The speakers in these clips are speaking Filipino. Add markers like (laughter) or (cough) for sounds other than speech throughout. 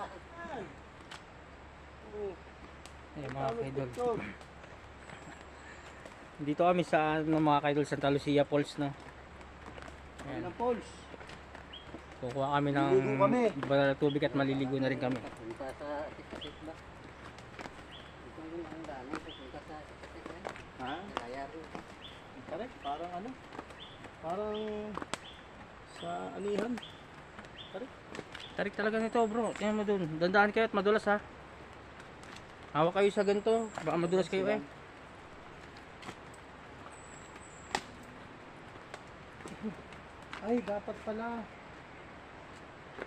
Oh, Ayan mga kaidol. Dito kami sa ano, mga kaidol Santa Lucia Falls no. Ayan ang Pauls. Kukuha kami ng Maliligo kami. banal na tubig at maliligo na rin kami. Punta sa Tiktik ba? Ito yung ang daan. Punta sa Tiktik ba? Ha? Kaya rin. Correct, parang ano? Parang Tarik talaga nito bro. Tingnan mo dun. Dandaan kayo at madulas ha. Hawak kayo sa ganito. Baka madulas kayo eh. Ay, dapat pala.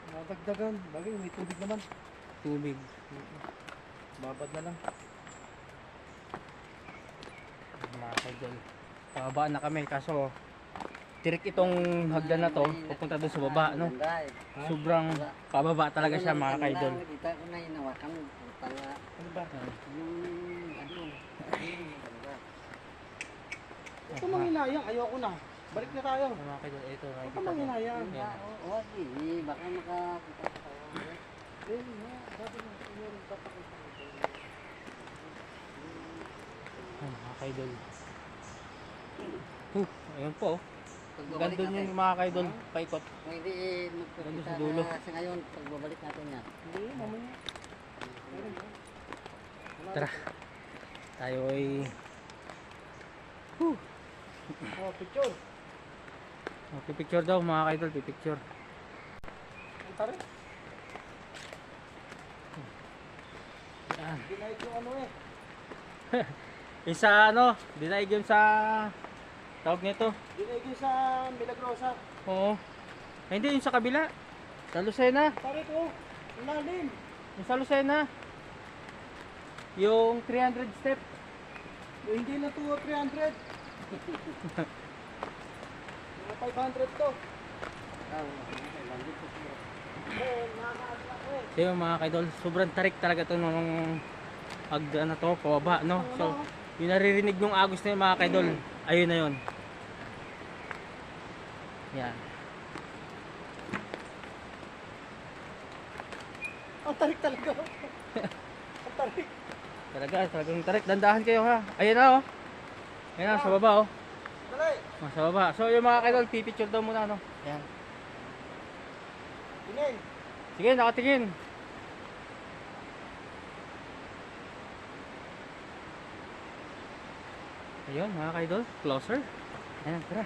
Nadagdagan. Bagay, may tubig naman. Tubig. Babad na lang. Mga kaidol. Pababa na kami kaso tirik itong hagdan na to pupunta doon sa baba no. Eh. Sobrang pababa talaga siya mga kaidol. Na. Ito manghinayang. Ayoko na. Balik na tayo. Mga kaidol, ito Ito manghinayang. Yan. Oo. Baka makakita ka. Eh, meron papakita ko. Ay, mga kaidol. Huh, ayun po. oh. Pagbabalik Gandun natin. yung mga kaidol, paikot. Kung hindi eh, magpapita Nandun sa dulo. na sa ngayon, pagbabalik natin yan. Hindi, mamaya. Tara. Tayo ay Oh, picture. oh, pipicture daw mga kaidol, pipicture. Ang tarik. Yan. (laughs) Dinaig yung ano eh. Yung sa ano, dinaig yun sa tawag nito. Dinaig yung sa Milagrosa. Oo. Ay, hindi, yung sa kabila. Sa Lucena. Oh. Ang lalim. Yung sa Lucena. Yung 300 step. Eh, hindi na to 300. (laughs) Mga 500 to. Ah, ko ko. So yung mga kaidol, sobrang tarik talaga to nung hagdan na to, pababa, no? So, yung naririnig ng agos na yun mga kaidol, ayun na yun. Yan. (laughs) Ang tarik talaga. (laughs) Ang tarik. Talaga, talagang tarik. Dandahan kayo ha. Ayun na oh. Ayun na, sa baba oh. Dali. Ah, Sa baba. So yung mga kaidol, pipicture daw muna, no? Yan. Tingin. Sige, nakatingin. Ayun, mga kaidol, closer. Ayan, tara.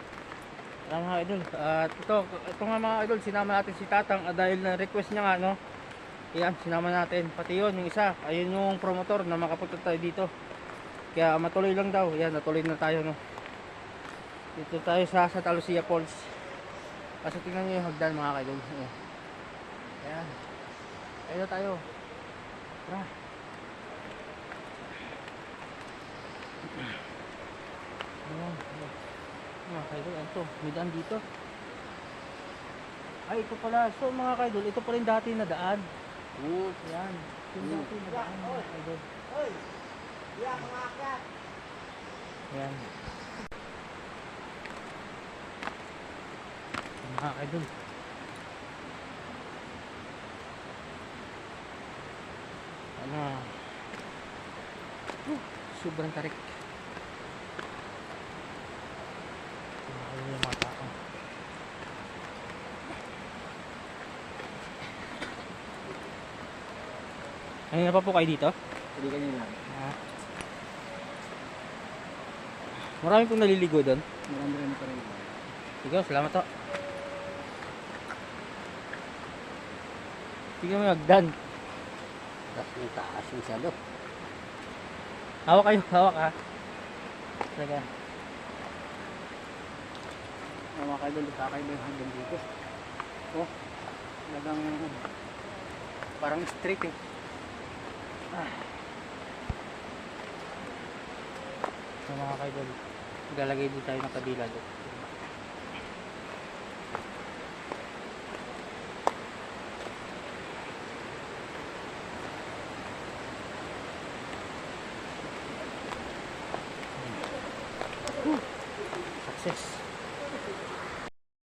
Tara mga idol. At ito, ito nga mga idol, sinama natin si Tatang ah, dahil na request niya nga, no? Yan, sinama natin. Pati yun, yung isa, ayun yung promotor na makapunta tayo dito. Kaya matuloy lang daw. Yan, natuloy na tayo, no? Dito tayo sa Santa Lucia Falls. Kasi tingnan nyo yung hagdan mga kaidol. Ayan. Ayan. Tayo. Tara. Ayan. Mga kaidol, ano to? May daan dito. Ay, ito pala. So mga kaidol, ito pa rin dati na daan. Hmm. Ayan. Yung dati na daan mga kaidol. Hoy. Iya, mga akyat. Ayan. Mga kaidol. Ano? Uh, sobrang tarik. Ano yung mga tao? Ano na pa po kayo dito? Hindi lang. Ah. Marami pong naliligo doon. Marami-rami pa rin. Sige, salamat to. Tingnan mo yung hagdan. Tapos yung taas masyado. Hawak kayo, hawak ha. Talaga mga kaidol kakaiba yung hanggang dito oh talagang parang street eh ah. so mga kaidol maglalagay din tayo ng kabila doon hmm. Yes.